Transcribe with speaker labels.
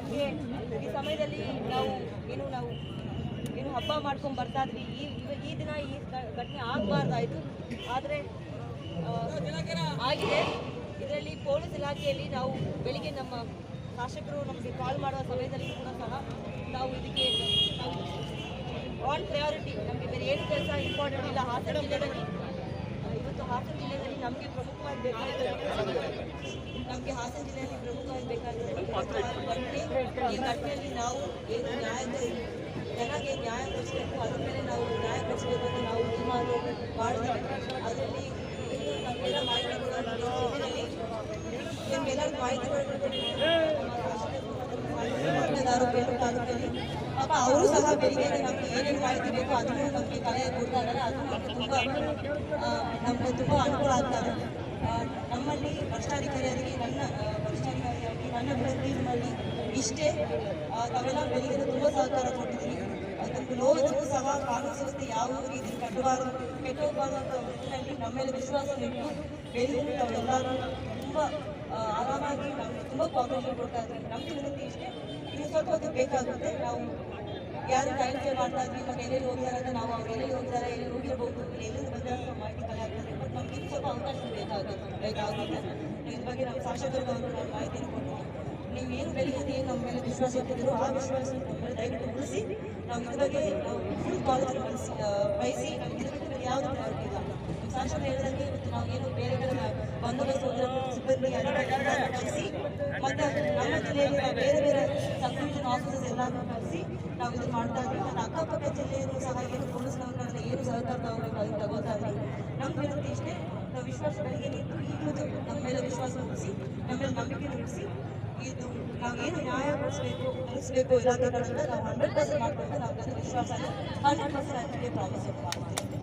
Speaker 1: ನಮಗೆ ಈ ಸಮಯದಲ್ಲಿ ನಾವು ಏನು ನಾವು ಏನು ಹಬ್ಬ ಮಾಡ್ಕೊಂಡು ಬರ್ತಾ ಇದ್ವಿ. ಈ ಈ ದಿನ ಈ ಘಟನೆ ಆಗಬಾರ್ದಾಯಿತು. ಆದರೆ ಆಗಿದೆ. ಇದರಲ್ಲಿ ಪೊಲೀಸ್ ಇಲಾಖೆಯಲ್ಲಿ ನಾವು ಬೆಳಿಗ್ಗೆ ನಮ್ಮ ಶಾಸಕರು ನಮಗೆ ಕಾಲ್ ಮಾಡುವ ಸಮಯದಲ್ಲಿ ಕೂಡ ಸಹ ನಾವು ಇದಕ್ಕೆ ಆನ್ ಪ್ರಯಾರಿಟಿ ನಮಗೆ ಬೇರೆ ಏನು ಕೆಲಸ ಇಂಪಾರ್ಟೆಂಟ್ ಇಲ್ಲ. ಹಾಸನ ಜಿಲ್ಲೆಯಲ್ಲಿ ಇವತ್ತು ಹಾಸನ ನಮಗೆ ಪ್ರಮುಖವಾಗಿ ಬೇಕಾಗಿರೋದು ನಮಗೆ ಹಾಸನ ಜಿಲ್ಲೆಯಲ್ಲಿ ಪ್ರಮುಖವಾಗಿ ಬೇಕಾಗಿರೋದು ಘಟನೆ ಈ ಘಟನೆಯಲ್ಲಿ ನಾವು ಏನು ನ್ಯಾಯದ ಜನಕ್ಕೆ ನ್ಯಾಯ ಕೊಡಿಸಬೇಕು ಅದ್ರ ಮೇಲೆ ನಾವು ನ್ಯಾಯ ಕೊಡಿಸಬೇಕು ಅಂತ ನಾವು ತೀರ್ಮಾನ ಮಾಡಿದ್ವಿ ಅದರಲ್ಲಿ ಇದು ನಮ್ಮೆಲ್ಲ ಮಾಹಿತಿಗಳು ನಿಮ್ಗೆಲ್ಲರಿಗೂ ಮಾಹಿತಿಗಳು ಮಾಹಿತಿದಾರರು ಬೇರೆ ತಾಲೂಕಲ್ಲಿ ಪಾಪ ಅವರು ಸಹ ಬೆಳಿಗ್ಗೆ ನಮ್ಗೆ ಏನೇನು ಮಾಹಿತಿ ಬೇಕು ಅದನ್ನು ನಮಗೆ ಕಲೆ ಕೊಡ್ತಾ ಇದ್ದಾರೆ ಅದು ತುಂಬ ನಮಗೆ ತುಂಬ ಅನುಕೂಲ ಆಗ್ತದೆ ನಮ್ಮಲ್ಲಿ ಭ್ರಷ್ಟಾಧಿಕಾರಿಯಾಗಿ ನನ್ನ ಭ್ರಷ್ಟಾಧಿಕಾರಿಯಾಗಿ ನನ್ನ ಮಾಡಿ ಇಷ್ಟೇ ತಾವೆಲ್ಲ ಬೆಳಿಗ್ಗೆ ತುಂಬ ಸಹಕಾರ ಕೊಟ್ಟಿದ್ದೀನಿ ಅದಕ್ಕೆ ಲೋಕದಲ್ಲೂ ಸಹ ಕಾನೂನು ಸಂಸ್ಥೆ ಯಾವ ರೀತಿ ಕಟ್ಟಬಾರದು, ಕೆಟ್ಟೋಗಬಾರದು ಅಂತ ನಿಟ್ಟಿನಲ್ಲಿ ನಮ್ಮ ಮೇಲೆ ವಿಶ್ವಾಸ ಇಟ್ಟು ಬೆಳಿಗ್ಗೆ ತಾವೆಲ್ಲರೂ ತುಂಬ ಆರಾಮಾಗಿ ನಮಗೆ ತುಂಬ ಕಾಂಪಿಟೇಷನ್ ಕೊಡ್ತಾ ಇದ್ದಾರೆ ನಮ್ಮ ಇಷ್ಟೇ. ಇನ್ನು ಸ್ವಲ್ಪ ಹೊತ್ತು ಬೇಕಾಗುತ್ತೆ. ನಾವು ಯಾರು ಟೈಮ್ ಸೇವ್ ಮಾಡ್ತಾ ಇದ್ವಿ ಇವಾಗ ಎಲ್ಲೆಲ್ಲಿ ಹೋಗಿದ್ದಾರೆ ಅಂತ ನಾವು ಅವ್ರು ಎಲ್ಲೆಲ್ಲಿ ಹೋಗ್ತಾರೆ, ಎಲ್ಲಿ ಹೋಗಿರ್ಬೋದು ಎಲ್ಲಿಂದ ಬಂದ ಮಾಹಿತಿ ಕಲೆ ಬಟ್ ಸ್ವಲ್ಪ ಅವಕಾಶ ಬೇಕಾಗುತ್ತೆ ಬೇಕಾಗುತ್ತೆ ಇದ್ರ ಬಗ್ಗೆ ನಮ್ಮ ಶಾಸಕರು ಅವರು ನಾವು ಮಾಹಿತಿ ಕೊಟ್ಟು ನೀವು ಏನು ಬೆಳಿಗ್ಗೆ ಏನು ನಮ್ಮ ಮೇಲೆ ವಿಶ್ವಾಸ ಇಟ್ಟಿದ್ರು ಆ ವಿಶ್ವಾಸ ಮೇಲೆ ದಯವಿಟ್ಟು ಉಳಿಸಿ. ನಾವು ಇದ್ರ ಬಗ್ಗೆ ಫುಲ್ ಕಾಲೇಜ್ ಬಳಸಿ ಬಯಸಿ ನಮ್ಗೆ ಇದ್ರ ಬಿಟ್ಟು ಯಾವುದು ಪ್ರಯೋಜನ ಇಲ್ಲ. ನಮ್ಮ ಶಾಸಕರು ಹೇಳಿದಂಗೆ ಇವತ್ತು ನಾವು ಏನು ಬೇರೆ ಬೇರೆ ಬಂದೋಬಸ್ತ್ ಹೋದ್ರೆ ಸಿಬ್ಬಂದಿ ಕಳಿಸಿ ಮತ್ತೆ ನಮ್ಮ ಜಿಲ್ಲೆಯಲ್ಲಿ ಬೇರೆ ಬೇರೆ ಸಬ್ ಆಫೀಸಸ್ ಎಲ್ಲಾನು ಕಳಿಸಿ ನಾವು ಇದು ಮಾಡ್ತಾ ಇದ್ವಿ ಮತ್ತು ಅಕ್ಕಪಕ್ಕ ಜಿಲ್ಲೆಯಲ್ಲೂ ಸಹ ಏನು ಪೊಲೀಸ್ನವರಿಂದ ಏನು ಸಹಕಾರ ತಗೋಬೇಕು ಅದನ್ನು ತಗೋತಾ ಇದ್ವಿ ನಮ್ಮ ವಿನಂತಿ ಇಷ್ಟೇ ನಾವು ವಿಶ್ವಾಸಗಳಿಗೆ ನಿಂತು ಈಗಲೂ ನಮ್ಮ ಮೇಲೆ ವಿಶ್ವಾಸ ಉಳಿಸಿ ನಮ್ಮ ಮೇಲೆ ನಂಬಿಕೆ ಉಳಿಸಿ ಇದು ನಾವು ಏನು ನ್ಯಾಯ ಕೊಡಿಸ್ಬೇಕು ಕಲಿಸಬೇಕು ಇಲಾಖೆಗಳಿಂದ ನಾವು ಹಂಡ್ರೆಡ್ ಪರ್ಸೆಂಟ್ ಮಾಡ್ಕೊಂಡು ನಾವು ಅದನ್ನು ವಿಶ್ವಾಸ ಹಂಡ್ರೆಡ್ ಪರ್ಸೆಂಟ್ ಅದಕ್ಕೆ ಪ್ರಾಮಿಸ್ ಮಾಡ್ತೀವಿ